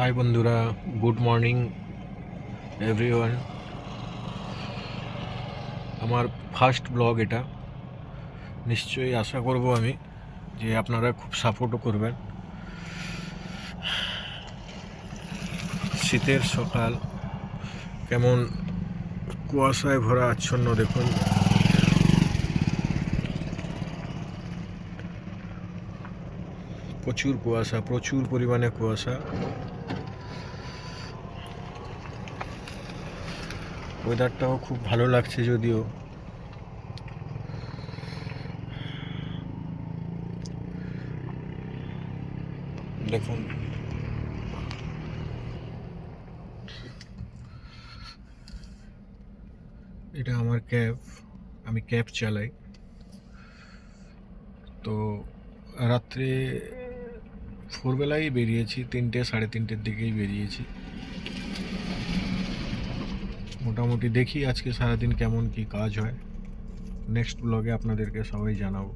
High বন্ধুরা। Good morning everyone আমার first blog এটা। নিশ্চয়ই আশা করব আমি যে আপনারা খুব সাপোর্টও করবেন। শীতের সকাল। কেমন কুয়াশায় ভরা আচ্ছন্ন, দেখুন। প্রচুর কুয়াশা, প্রচুর পরিমাণে কুয়াশা। ওয়েদারটাও খুব ভালো লাগছে যদিও। দেখুন। এটা আমার ক্যাব, আমি ক্যাব চালাই। তো রাত্রে ভোরবেলায় বেরিয়েছি, তিনটে, সাড়ে তিনটের দিকেই বেরিয়েছি। মোটামুটি দেখি আজকে সারাদিন কেমন কি কাজ হয়। নেক্সট ব্লগে আপনাদেরকে সবাই জানাব।